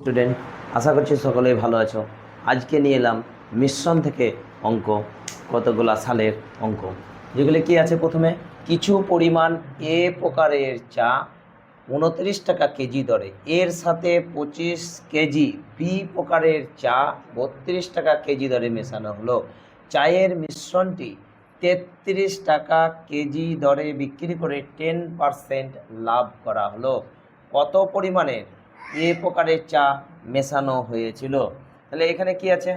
Student, আশা করছি সকলেই ভালো আছো। আজকে নিয়ে এলাম মিশ্রণ থেকে অঙ্ক, কতগুলা সালের অঙ্ক। যেগুলি কি আছে প্রথমে? কিছু পরিমাণ এ প্রকারের চা উনত্রিশ টাকা কেজি দরে। এর সাথে পঁচিশ কেজি বি প্রকারের চা বত্রিশ টাকা কেজি দরে মেশানো হলো। চায়ের মিশ্রণটি তেত্রিশ টাকা কেজি দরে বিক্রি করে টেন পারসেন্ট লাভ করা হলো। কত পরিমাণের? এ প্রকারের চা মেশানো হয়েছিল। তাহলে এখানে কি আছে?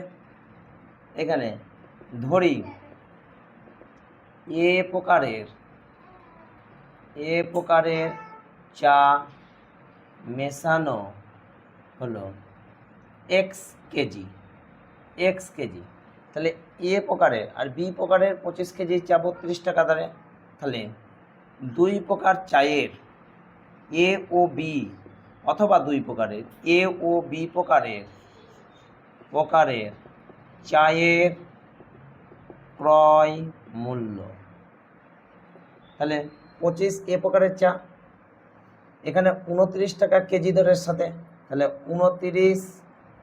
এখানে ধরি, এ প্রকারের এ প্রকারের চা মেশানো হলো এক্স কেজি এক্স কেজি। তাহলে এ প্রকারের আর বি প্রকারের পঁচিশ কেজি চা বত্রিশ টাকা দরে। তাহলে দুই প্রকার চায়ের, এ ও বি অথবা দুই প্রকারের, এ ও বি প্রকারের। প্রকারের চায়ের ক্রয় মূল্য। তাহলে পঁচিশ এ প্রকারের চা। এখানে উনত্রিশ টাকা কেজি দরের সাথে। তাহলে উনতিরিশ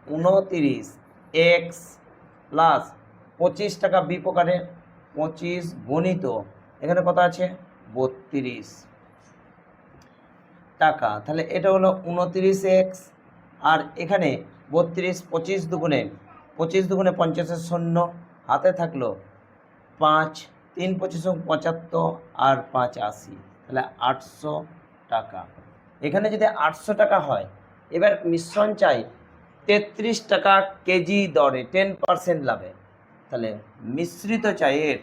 উনতিরিশ এক্স প্লাস পঁচিশ টাকা বি প্রকারের, পঁচিশ গণিত। এখানে কত আছে? বত্রিশ। টাকা। তাহলে এটা হলো উনত্রিশ এক্স আর এখানে বত্রিশ পঁচিশ দুগুণে পঁচিশ দুগুণে পঞ্চাশের শূন্য, হাতে থাকল পাঁচ, তিন পঁচিশ পঁচাত্তর আর পাঁচ আশি। তাহলে আটশো টাকা। এখানে যদি আটশো টাকা হয়, এবার মিশ্রণ চাই, তেত্রিশ টাকা কেজি দরে, টেন পার্সেন্ট লাভে। তাহলে মিশ্রিত চায়ের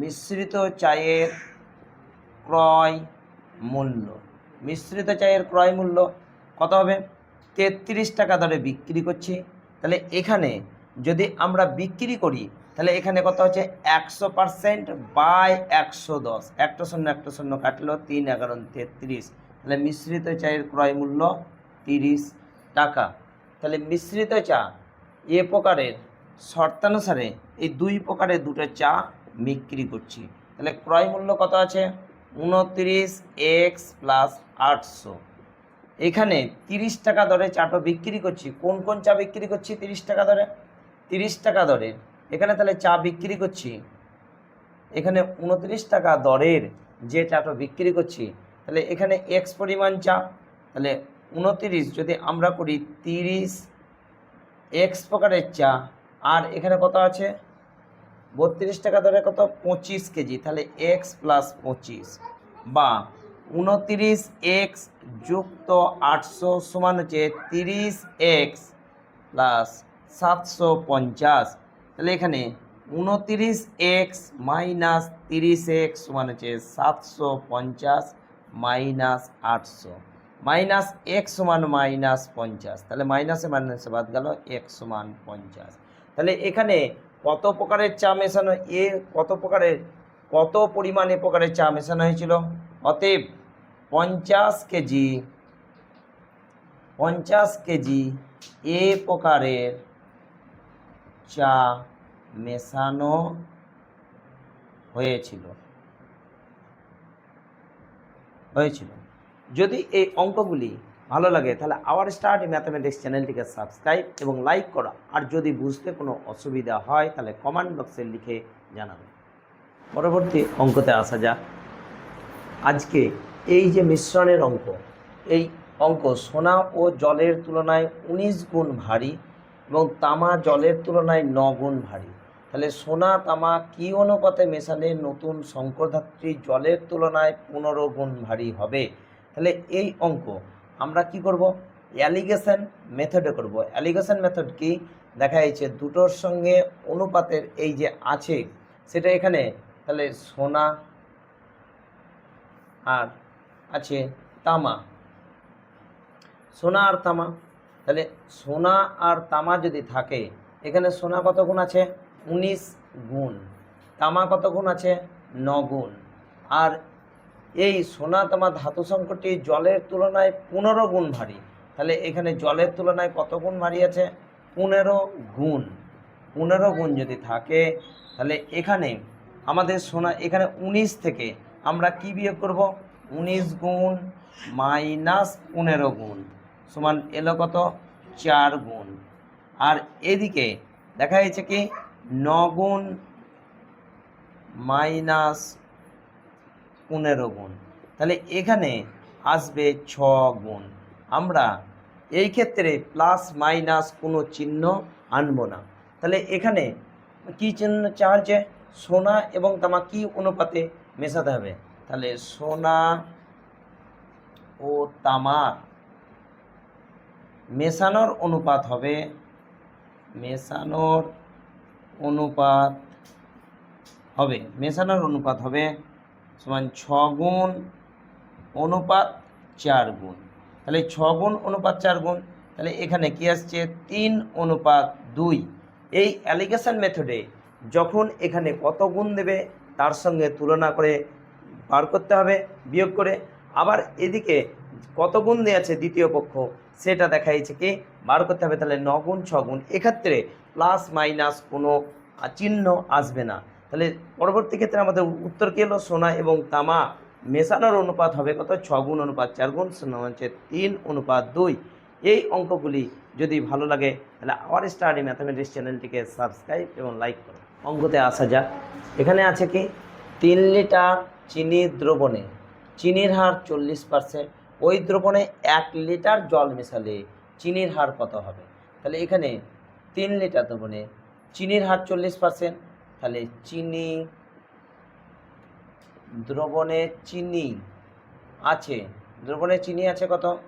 মিশ্রিত চায়ের ক্রয় মূল্য। মিশ্রিত চায়ের ক্রয় মূল্য কত হবে? তেত্রিশ টাকা দরে বিক্রি করছি। তাহলে এখানে যদি আমরা বিক্রি করি, তাহলে এখানে কত হচ্ছে? একশো পারসেন্ট বাই একশো দশ। একটা শূন্য একটা শূন্য কাটলো, তিন, এগারো, তেত্রিশ। তাহলে মিশ্রিত চায়ের ক্রয় মূল্য তিরিশ টাকা। তাহলে মিশ্রিত চা এ প্রকারের শর্তানুসারে এই দুই প্রকারের দুটো চা বিক্রি করছি। তাহলে ক্রয় মূল্য কত আছে? উনত্রিশ এক্স প্লাস আটশো। এখানে তিরিশ টাকা দরে চাটা বিক্রি করছি। কোন কোন চা বিক্রি করছি তিরিশ টাকা দরে? তিরিশ টাকা দরে। এখানে তাহলে চা বিক্রি করছি। এখানে উনত্রিশ টাকা দরের যে চাটা বিক্রি করছি, তাহলে এখানে এক্স পরিমাণ চা। তাহলে উনতিরিশ যদি আমরা করি তিরিশ এক্স প্রকারের চা, আর এখানে কত আছে? বত্রিশ টাকা ধরে কত? পঁচিশ কেজি। তাহলে এক্স প্লাস পঁচিশ বা উনতিরিশ এক্স যুক্ত আটশো সমান হচ্ছে তিরিশ এক্স প্লাস সাতশো পঞ্চাশ। তাহলে এখানে উনতিরিশ এক্স মাইনাস তিরিশ এক্স সমান হচ্ছে সাতশো পঞ্চাশ মাইনাস আটশো। মাইনাস এক্স সমান মাইনাস পঞ্চাশ। তাহলে মাইনাসে মাইনাসে বাদ গেল এক্স সমান পঞ্চাশ। তাহলে এখানে কত প্রকারের চা মেশানো, এ কত প্রকারের, কত পরিমাণে প্রকারের চা মেশানো হয়েছিল? অতএব পঞ্চাশ কেজি পঞ্চাশ কেজি এ প্রকারের চা মেশানো হয়েছিল। হয়েছিল। যদি এই অঙ্কগুলি ভালো লাগে, তাহলে আওয়ার স্টার্ট ম্যাথামেটিক্স চ্যানেলটিকে সাবস্ক্রাইব এবং লাইক করা। আর যদি বুঝতে কোনো অসুবিধা হয়, তাহলে কমেন্ট বক্সে লিখে জানাবে। পরবর্তী অঙ্কতে আসা যাক। আজকে এই যে মিশ্রণের অঙ্ক, এই অঙ্ক সোনা ও জলের তুলনায় উনিশ গুণ ভারী এবং তামা জলের তুলনায় ন গুণ ভারী। তাহলে সোনা, তামা কি অনুপাতে মেশালে নতুন শঙ্করধাত্রী জলের তুলনায় পনেরো গুণ ভারী হবে? তাহলে এই অঙ্ক আমরা কি করব? অ্যালিগেশন মেথডে করব। অ্যালিগেশন মেথড কি? দেখা যাচ্ছে দুটোর সঙ্গে অনুপাতের এই যে আছে, সেটা এখানে, তাহলে সোনা আর আছে তামা। সোনা আর তামা, তাহলে সোনা আর তামা যদি থাকে, এখানে সোনা কত গুণ আছে? উনিশ গুণ। তামা কত গুণ আছে? ন গুণ। আর এই সোনা তোমার ধাতু সংকটটি জলের তুলনায় পনেরো গুণ ভারী। তাহলে এখানে জলের তুলনায় কত গুণ ভারী আছে? পনেরো গুণ। পনেরো গুণ যদি থাকে, তাহলে এখানে আমাদের সোনা, এখানে উনিশ থেকে আমরা কি বিয়োগ করব? উনিশ গুণ মাইনাস পনেরো গুণ সমান এলো কত? চার গুণ। আর এদিকে দেখা যাচ্ছে কি? ন গুণ মাইনাস পনেরো গুণ। তাহলে এখানে আসবে ছ গুণ। আমরা এই ক্ষেত্রে প্লাস মাইনাস কোনো চিহ্ন আনব না। তাহলে এখানে কি চিহ্ন চার্জে সোনা এবং তামা কি অনুপাতে মেশাতে হবে? তাহলে সোনা ও তামার মেশানোর অনুপাত হবে, মেশানোর অনুপাত হবে, মেশানোর অনুপাত হবে সমান ছ গুণ অনুপাত চার গুণ। তাহলে ছ গুণ অনুপাত চার গুণ, তাহলে এখানে কি আসছে? তিন অনুপাত দুই। এই অ্যালিগেশন মেথডে যখন এখানে কত গুণ দেবে, তার সঙ্গে তুলনা করে বার করতে হবে, বিয়োগ করে। আবার এদিকে কত গুণ দেওয়া দ্বিতীয় পক্ষ, সেটা দেখা যাচ্ছে কি? বার করতে হবে, তাহলে ন গুণ, ছ গুণ। এক্ষেত্রে প্লাস মাইনাস কোনো চিহ্ন আসবে না। তাহলে পরবর্তী ক্ষেত্রে আমাদের উত্তর কী হলো? সোনা এবং তামা মেশানোর অনুপাত হবে কত? ছ গুণ অনুপাত চার গুণ শূন্য হচ্ছে তিন অনুপাত দুই। এই অঙ্কগুলি যদি ভালো লাগে, তাহলে আওয়ার স্টাডি ম্যাথামেটিক্স চ্যানেলটিকে সাবস্ক্রাইব এবং লাইক করো। অঙ্কতে আসা যাক। এখানে আছে কি? তিন লিটার চিনি দ্রবণে চিনির হার চল্লিশ পার্সেন্ট ওই দ্রবণে এক লিটার জল মেশালে চিনির হার কত হবে? তাহলে এখানে তিন লিটার দ্রবণে চিনির হার চল্লিশ পার্সেন্ট তাহলে চিনি, দ্রবণে চিনি আছে। দ্রবণে চিনি আছে কত?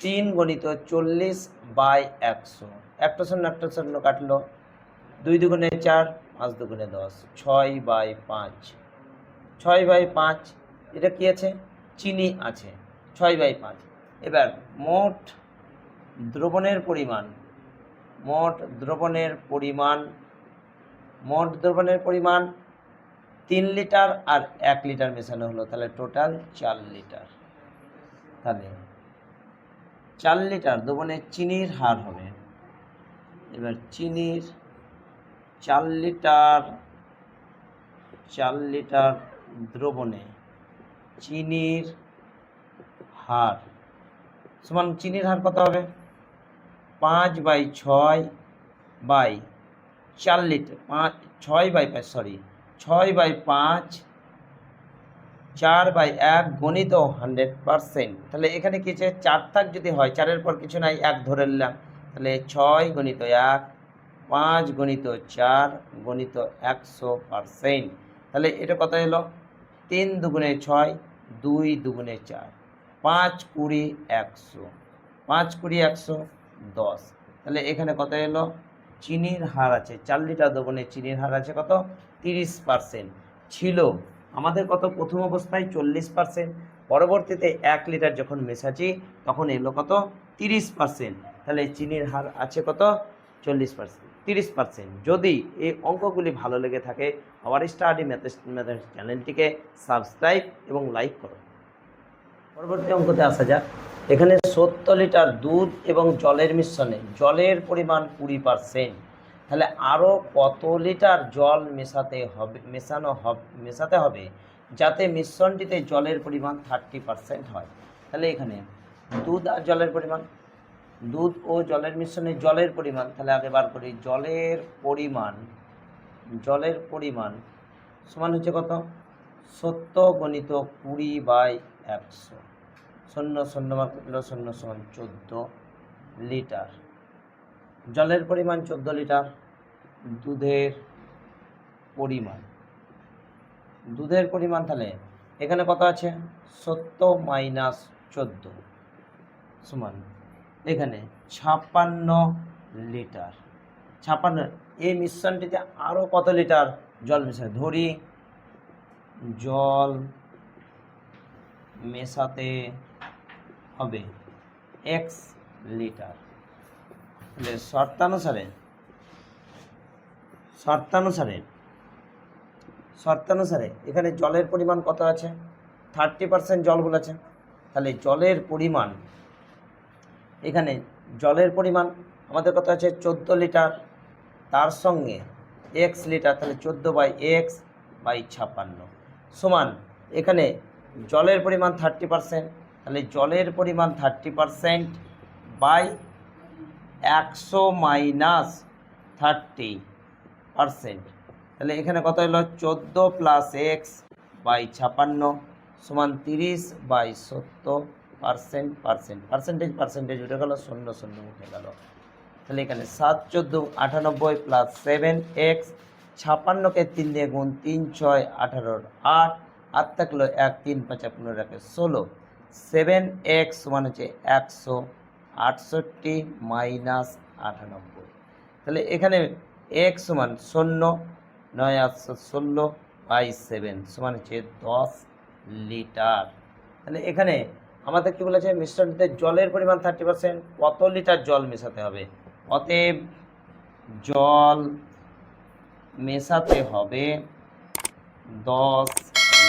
তিন গণিত চল্লিশ বাই একশো। একটা শূন্য একটা শূন্য কাটলো। দুই দুগুণে চার, পাঁচ দুগুণে দশ। ছয় বাই পাঁচ। ছয় বাই পাঁচ, এটা কি আছে? চিনি আছে। ছয় বাই পাঁচ। এবার মোট দ্রবণের পরিমাণ, মোট দ্রবণের পরিমাণ মোট দ্রবণের পরিমাণ তিন লিটার আর এক লিটার মেশানো হলো, তাহলে টোটাল চার লিটার। তাহলে চার লিটার দ্রবণে চিনির হার হবে, এবার চিনির চার লিটার চার লিটার দ্রবণে চিনির হার সমান, চিনির হার কত হবে? পাঁচ বাই ছয় বাই চার লিটার, পাঁচ, ছয় বাই পাঁচ সরি ছয় বাই পাঁচ, চার বাই এক গণিত হান্ড্রেড পারসেন্ট তাহলে এখানে কি আছে চার থাক যদি হয়, চারের পর কিছু নাই, এক ধরে নিলাম। তাহলে ছয় গণিত এক, পাঁচ গণিত চার, গণিত একশো পারসেন্ট তাহলে এটা কত এলো তিন দুগুণে ছয়, দুই দুগুণে চার, পাঁচ কুড়ি একশো, পাঁচ কুড়ি একশো দশ। তাহলে এখানে কত এলো চিনির হার আছে, চার লিটার দোকানে চিনির হার আছে কত? তিরিশ পার্সেন্ট ছিল। আমাদের কত? প্রথম অবস্থায় চল্লিশ পার্সেন্ট পরবর্তীতে এক লিটার যখন মেশাচ্ছি, তখন এলো কত? তিরিশ পার্সেন্ট তাহলে চিনির হার আছে কত? চল্লিশ পার্সেন্ট তিরিশ পার্সেন্ট যদি এই অঙ্কগুলি ভালো লেগে থাকে আবার স্টাডি ম্যাথেস চ্যানেলটিকে সাবস্ক্রাইব এবং লাইক করো। পরবর্তী অঙ্কতে আসা যাক। এখানে সত্তর লিটার দুধ এবং জলের মিশ্রণে, জলের পরিমাণ কুড়ি পার্সেন্ট তাহলে আরও কত লিটার জল মেশাতে হবে, মেশানো হবে, মেশাতে হবে? যাতে মিশ্রণটিতে জলের পরিমাণ থার্টি পার্সেন্ট হয়। তাহলে এখানে দুধ আর জলের পরিমাণ, দুধ ও জলের মিশ্রণে জলের পরিমাণ, তাহলে আগে বার করি, জলের পরিমাণ জলের পরিমাণ সমান হচ্ছে কত? সত্য গণিত কুড়ি বাই একশো। শূন্য শূন্য বার করলে শূন্য সমান চোদ্দ লিটার। জলের পরিমাণ চোদ্দ লিটার, দুধের পরিমাণ। দুধের পরিমাণ তাহলে এখানে কত আছে? সত্য মাইনাস চোদ্দ সমান এখানে ছাপ্পান্ন লিটার। ছাপ্পান্ন, এই মিশ্রণটিতে আরও কত লিটার জল মেশায়? ধরি, জল মেশাতে হবে এক্স লিটার। তাহলে শর্তানুসারে শর্তানুসারে শর্তানুসারে এখানে জলের পরিমাণ কত আছে? থার্টি পার্সেন্ট জল বলেছে তাহলে জলের পরিমাণ, এখানে জলের পরিমাণ আমাদের কত আছে? চোদ্দ লিটার। তার সঙ্গে এক্স লিটার, তাহলে চোদ্দ বাই এক্স বাই ছাপ্পান্ন। সমান, এখানে জলের পরিমাণ থার্টি পার্সেন্ট তাহলে জলের পরিমাণ থার্টি পারসেন্ট বাই একশো মাইনাস থার্টি পারসেন্ট তাহলে এখানে কত হলো? চোদ্দ প্লাস এক্স বাই ছাপান্ন সমান তিরিশ বাই সত্তর পার্সেন্ট পার্সেন্ট পার্সেন্টেজ পার্সেন্টেজ উঠে গেল, শূন্য শূন্য উঠে গেল। তাহলে এখানে সাত, চোদ্দ, আটানব্বই প্লাস সেভেন এক্স ছাপান্নকে তিন দিয়ে গুণ তিন, ছয়, আঠারোর আট আট থাকল এক, তিন, পাঁচা পনেরো রাখে ষোলো। সেভেন এক্স সমান হচ্ছে একশো আটষট্টি মাইনাস আটানব্বই। তাহলে এখানে এক্স সমান শূন্য, নয় আটশো ষোলো বাই সেভেন সমান হচ্ছে দশ লিটার। তাহলে এখানে আমাদের কি বলেছে মিশ্রণটিতে জলের পরিমাণ থার্টি পার্সেন্ট কত লিটার জল মেশাতে হবে? অতএব জল মেশাতে হবে দশ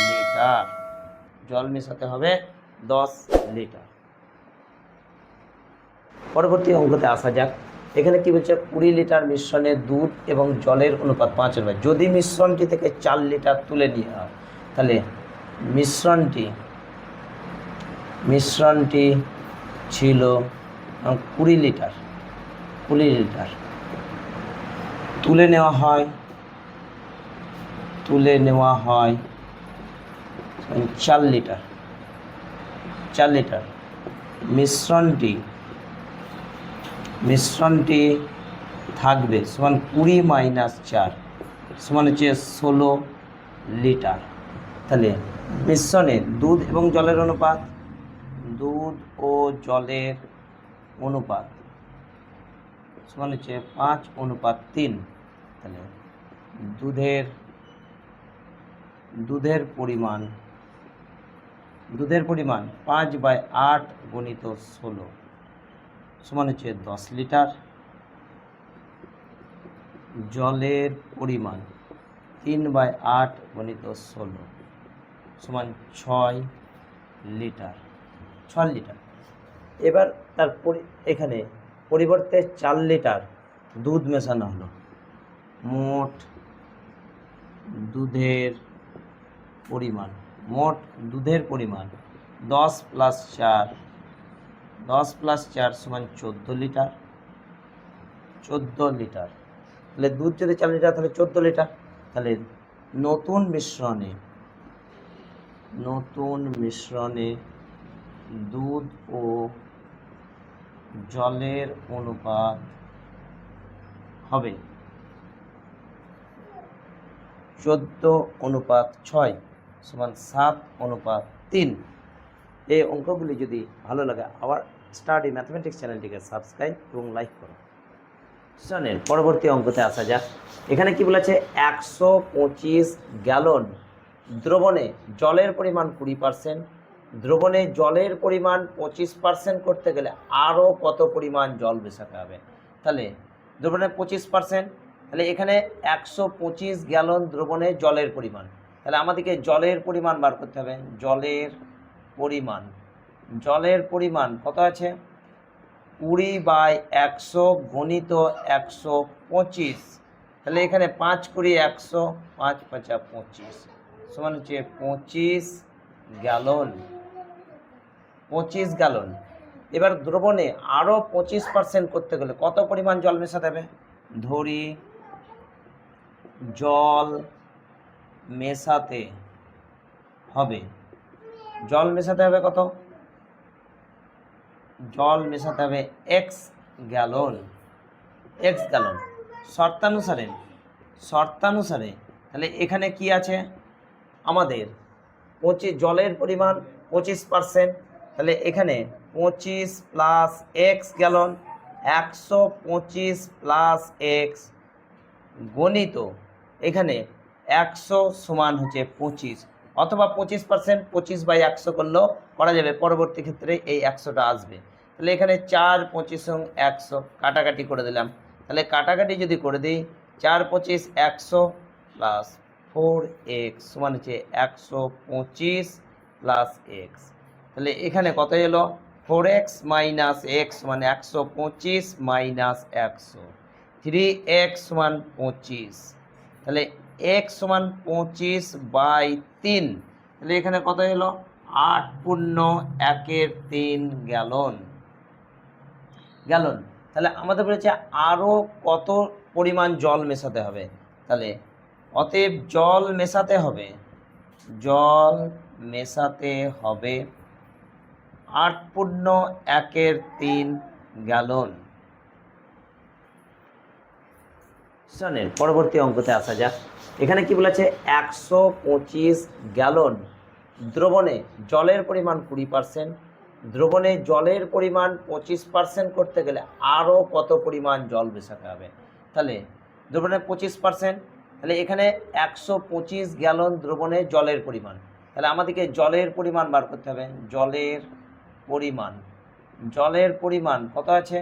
লিটার। জল মেশাতে হবে দশ লিটার। পরবর্তী অঙ্কতে আসা যাক। এখানে কি বলছে, কুড়ি লিটার মিশ্রণে দুধ এবং জলের অনুপাত পাঁচ অনুপাত যদি মিশ্রণটি থেকে চার লিটার তুলে নিয়ে হয়, তাহলে মিশ্রণটি মিশ্রণটি ছিল কুড়ি লিটার কুড়ি লিটার। তুলে নেওয়া হয়, তুলে নেওয়া হয় চার লিটার। চার লিটার। মিশ্রণটি মিশ্রণটি থাকবে সমান কুড়ি মাইনাস চার, সমান হচ্ছে ষোলো লিটার। তাহলে মিশ্রণে দুধ এবং জলের অনুপাত, দুধ ও জলের অনুপাত, সমান হচ্ছে পাঁচ অনুপাত তিন। তাহলে দুধের দুধের পরিমাণ দুধের পরিমাণ পাঁচ বাই আট গণিত ষোলো সমান হচ্ছে দশ লিটার। জলের পরিমাণ তিন বাই আট গণিত ষোলো সমান ছয় লিটার ছয় লিটার। এবার তার এখানে পরিবর্তে চার লিটার দুধ মেশানো হলো। মোট দুধের পরিমাণ মোট দুধের পরিমাণ দশ প্লাস চার, দশ প্লাস চার সমান চোদ্দ লিটার চোদ্দ লিটার। তাহলে দুধ যদি চার লিটার, তাহলে চোদ্দ লিটার। তাহলে নতুন মিশ্রণে নতুন মিশ্রণে দুধ ও জলের অনুপাত হবে। চোদ্দ অনুপাত ছয়। সমান সাত অনুপাত তিন। এই অঙ্কগুলি যদি ভালো লাগে, আবার স্টাডি ম্যাথমেটিক্স চ্যানেলটিকে সাবস্ক্রাইব এবং লাইক করো। শোনেন পরবর্তী অঙ্কতে আসা যাক। এখানে কি বলেছে? একশো পঁচিশ গ্যালন দ্রবণে জলের পরিমাণ কুড়ি পার্সেন্ট দ্রবণে জলের পরিমাণ পঁচিশ পার্সেন্ট করতে গেলে আরও কত পরিমাণ জল মেশাতে হবে? তাহলে দ্রবণে পঁচিশ পার্সেন্ট তাহলে এখানে একশো পঁচিশ গ্যালন দ্রবণে জলের পরিমাণ। তাহলে আমাদেরকে জলের পরিমাণ বার করতে হবে। জলের পরিমাণ। জলের পরিমাণ কত আছে? কুড়ি বাই একশো গণিত একশো পঁচিশ। তাহলে এখানে পাঁচ কুড়ি একশো, পাঁচ পাঁচা পঁচিশ। সমান হচ্ছে পঁচিশ গ্যালন। পঁচিশ গ্যালন। এবার দ্রবণে আরও পঁচিশ পার্সেন্ট করতে গেলে কত পরিমাণ জল মেশাতে হবে? ধরি জল মেশাতে হবে। জল মেশাতে হবে কত? জল মেশাতে হবে এক্স গ্যালন এক্স গ্যালন। শর্তানুসারে শর্তানুসারে তাহলে এখানে কি আছে? আমাদের পঁচিশ, জলের পরিমাণ পঁচিশ পার্সেন্ট তাহলে এখানে পঁচিশ প্লাস এক্স গ্যালন একশো পঁচিশ প্লাস এক্স গণিত এখানে একশো সমান হচ্ছে পঁচিশ। অথবা পঁচিশ পার্সেন্ট পঁচিশ বাই একশো করলেও করা যাবে, পরবর্তী ক্ষেত্রে এই একশোটা আসবে। তাহলে এখানে চার, পঁচিশ একশো কাটাকাটি করে দিলাম। তাহলে কাটাকাটি যদি করে দিই, চার, পঁচিশ, একশো প্লাস ফোর এক্স সমান হচ্ছে একশো পঁচিশ প্লাস এক্স তাহলে এখানে কত এলো? ফোর এক্স মাইনাস এক্স মানে একশো পঁচিশ মাইনাস একশো। থ্রি এক্স সমান পঁচিশ। তাহলে এক্স সমান পঁচিশ বাই তিন। তাহলে এখানে কত এলো? আট পূর্ণ একের তিন গ্যালন। গ্যালন। তাহলে আমাদের বলেছে আরও কত পরিমাণ জল মেশাতে হবে? তাহলে অতএব জল মেশাতে হবে। জল মেশাতে হবে আট পূর্ণ একের তিন গ্যালন। শোনেন, পরবর্তী অঙ্কতে আসা যাক। এখানে কি বলেছে? একশো পঁচিশ গ্যালন দ্রবণে জলের পরিমাণ কুড়ি পার্সেন্ট দ্রবণে জলের পরিমাণ পঁচিশ পার্সেন্ট করতে গেলে আরও কত পরিমাণ জল মেশাতে হবে? তাহলে দ্রবণে পঁচিশ পার্সেন্ট তাহলে এখানে একশো পঁচিশ গ্যালন দ্রবণে জলের পরিমাণ। তাহলে আমাদেরকে জলের পরিমাণ বার করতে হবে। জলের পরিমাণ জলের পরিমাণ কত আছে?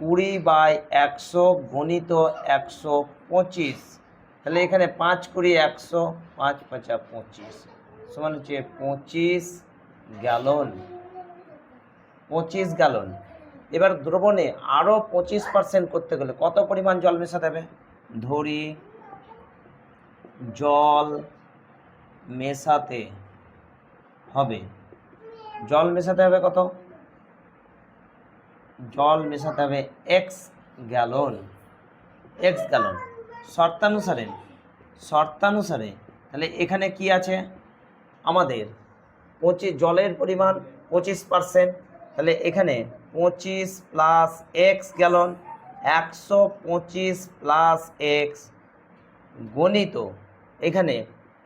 কুড়ি বাই একশো গণিত একশো পঁচিশ তাহলে এখানে পাঁচ কুড়ি একশো, পাঁচ পাঁচা পঁচিশ, সমান হচ্ছে পঁচিশ গ্যালন পঁচিশ গ্যালন। এবার দ্রবণে আরও পঁচিশ পার্সেন্ট করতে গেলে কত পরিমাণ জল মেশাতে হবে? ধরি, জল মেশাতে হবে। জল মেশাতে হবে কত? জল মেশাতে হবে এক্স গ্যালন এক্স গ্যালন। শর্তানুসারে শর্তানুসারে, তাহলে এখানে কি আছে? আমাদের পঁচিশ, জলের পরিমাণ পঁচিশ পার্সেন্ট তাহলে এখানে পঁচিশ প্লাস এক্স গ্যালন একশো পঁচিশ প্লাস এক্স গণিত এখানে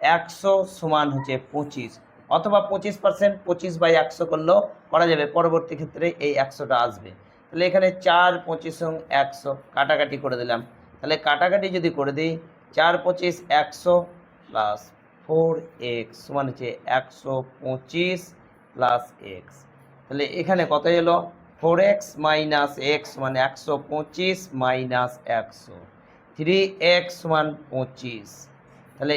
একশো সমান হচ্ছে পঁচিশ, অথবা পঁচিশ পার্সেন্ট পঁচিশ বাই একশো করলেও করা যাবে, পরবর্তী ক্ষেত্রে এই একশোটা আসবে। তাহলে এখানে চার পঁচিশ একশো কাটাকাটি করে দিলাম। তাহলে কাটাকাটি যদি করে দিই, চার পঁচিশ একশো প্লাস ফোর এক্স সমান হচ্ছে একশো পঁচিশ প্লাস এক্স তাহলে এখানে কত এলো? ফোর এক্স মাইনাস এক্স মানে একশো পঁচিশ মাইনাস একশো। থ্রি এক্স সমান পঁচিশ। তাহলে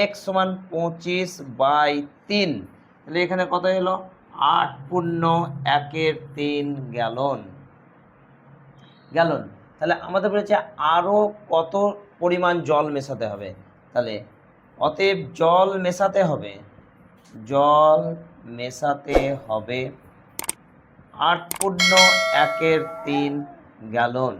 এক্স সমান পঁচিশ বাই তিন। তাহলে এখানে কত এলো? আট পূর্ণ একের তিন গ্যালন। গ্যালন। তাহলে আমাদের বলেছে আরও কত পরিমাণ জল মেশাতে হবে? তাহলে অতএব জল মেশাতে হবে। জল মেশাতে হবে আট পূর্ণ একের তিন গ্যালন।